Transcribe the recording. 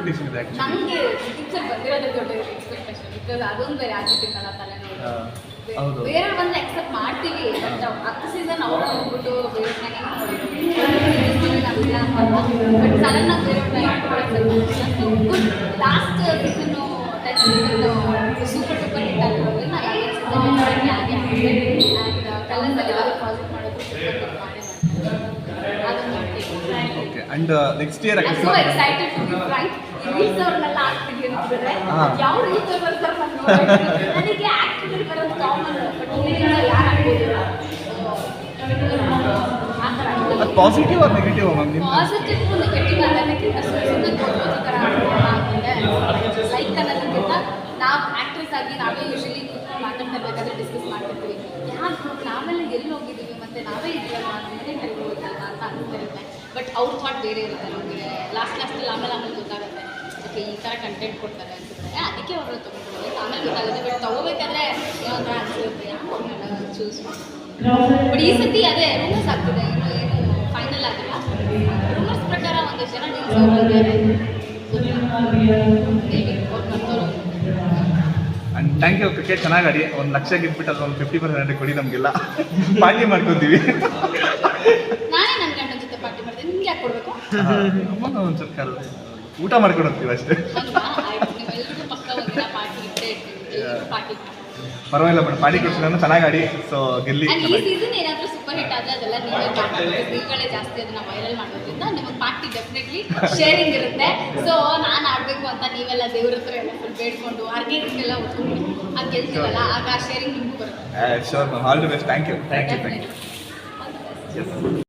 Expectation ಇದೆ picture ಬಂದಿರೋದೇ ದೊಡ್ಡ expectation because ಅದೊಂದು ಬೇರೆ ಆಗ್ಬಿಟ್ಟಿತ್ತಲ್ಲ ತಲೆ ಹೌದು. ಬೇರೆ ಎಕ್ಸೆಪ್ಟ್ ಮಾಡ್ತೀವಿ ಬಟ್ ಹತ್ತು ಸೀಸನ್ ಅವ್ರ ಹೋಗ್ಬಿಟ್ಟು ಬೇರೆ ಬಟ್ ಸಡನ್ ಆಗಿ ಬೇರೆ ಲಾಸ್ಟ್ ಸೀಸನ್ ಆಗ್ಬೋದು? ನೆಕ್ಸ್ಟ್ ಇಯರ್ ಅದು ಪಾಸಿಟಿವ್ ಆರ್ ನೆಗೆಟಿವ್ ಮ್ಯಾಮ್ ನಿಮ್ಮ ನಾವು ಆಕ್ಟ್ರೆಸ್ ಆಗಿ ನಾವೇ ಯೂಶಲಿ ಮಾತಾಡ್ತಾ ಇರ್ಬೇಕಾದ್ರೆ ಡಿಸ್ಕಸ್ ಮಾಡ್ತಿರ್ತೀವಿ. ಯಾಕೆ ನಾವೆಲ್ಲ ಎಲ್ಲಿ ಹೋಗಿದ್ದೀವಿ ಬಟ್ ಅವ್ರ ಥಾಟ್ ಬೇರೆ ಇರುತ್ತೆ ನಮಗೆ. ಲಾಸ್ಟ್ ಲಾಸ್ಟಲ್ಲಿ ಆಮೇಲೆ ಆಮೇಲೆ ಗೊತ್ತಾಗುತ್ತೆ. ಓಕೆ ಈ ಥರ ಕಂಟೆಂಟ್ ಕೊಡ್ತಾರೆ ಅನ್ಸುತ್ತೆ. ಅದಕ್ಕೆ ಅವರು ತೊಗೊಂಡ್ಬಿಡೋದು ಆಮೇಲೆ ಗೊತ್ತಾಗುತ್ತೆ. ಬಟ್ ತೊಗೋಬೇಕಾದ್ರೆ ಯಾವ ಥರ ಅನ್ಸುತ್ತೆ ಯಾಕೆ ಚೂಸ್ ಬಟ್ ಈ ಸತಿ ಅದೇ ರೂಮರ್ಸ್ ಆಗ್ತಿದೆ. ಇನ್ನು ಏನು ಫೈನಲ್ ಆಗಿಲ್ಲ. ರೂಮರ್ಸ್ ಪ್ರಕಾರ ಒಂದು ಜನ ಥ್ಯಾಂಕ್ ಯು ಕ್ರಿಕೆಟ್ ಚೆನ್ನಾಗಿ ಆಡಿ. ಒಂದು ಲಕ್ಷ ಗೆದ್ಬಿಟ್ಟು ಅದು ಒಂದು ಫಿಫ್ಟಿ ಪರ್ಸೆಂಟ್ ಕೊಡಿ ನಮಗೆಲ್ಲ. ಪಾರ್ಟಿ ಮಾಡ್ಕೊತೀವಿ. ಕೊಡಬೇಕು. ಊಟ ಮಾಡ್ಕೊಂಡು ಹೋಗ್ತೀವಿ ಅಷ್ಟೇ ಪರವಾಗಿಲ್ಲ ಮೇಡಮ್ ಪಾಡಿ ಕೊಡ್ಸಿಲ್ಲ ಚೆನ್ನಾಗಿ ಆಡಿ ಸೊ ಗೆಲ್ಲಿ ಆ್ಯಂಡ್ ಈ ಸೀಸನ್ ಏನಾದರೂ ಸೂಪರ್ ಹಿಟ್ ಆದರೆ ಅದೆಲ್ಲ ನೀವೇ ಮಾಡ್ಬೋದು ನೀವುಗಳೇ ಜಾಸ್ತಿ ಅದನ್ನ ವೈರಲ್ ಮಾಡೋದ್ರಿಂದ ನಿಮಗೆ ಪಾರ್ಟಿ ಡೆಫಿನೆಟ್ಲಿ ಶೇರಿಂಗ್ ಇರುತ್ತೆ. ಸೊ ನಾನು ಆಡಬೇಕು ಅಂತ ನೀವೆಲ್ಲ ದೇವ್ರ ಹತ್ರ ಎಲ್ಲ ಫುಲ್ ಬೇಡ್ಕೊಂಡು ಒತ್ಕೊಂಡು ಅದು ಗೆಲ್ತೀವಲ್ಲ ಆಗ ಶೇರಿಂಗ್ ನಿಮಗೂ ಬರುತ್ತೆ. Sure ma'am all the best thank you thank you thank you